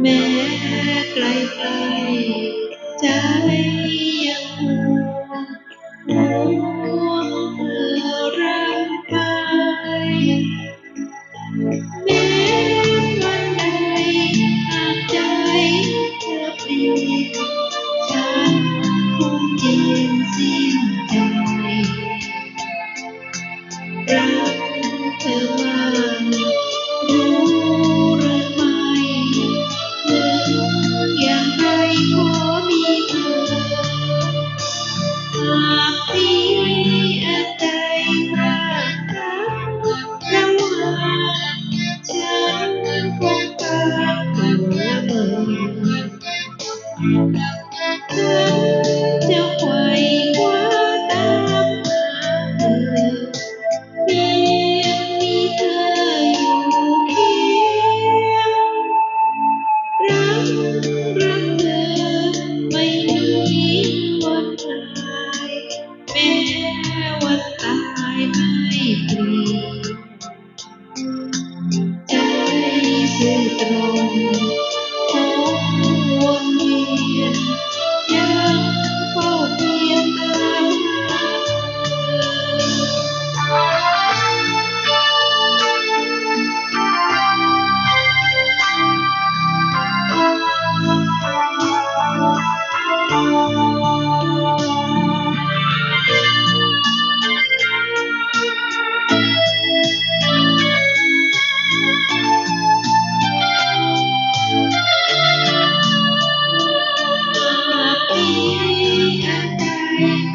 แม้ไกลๆ Música Thank you.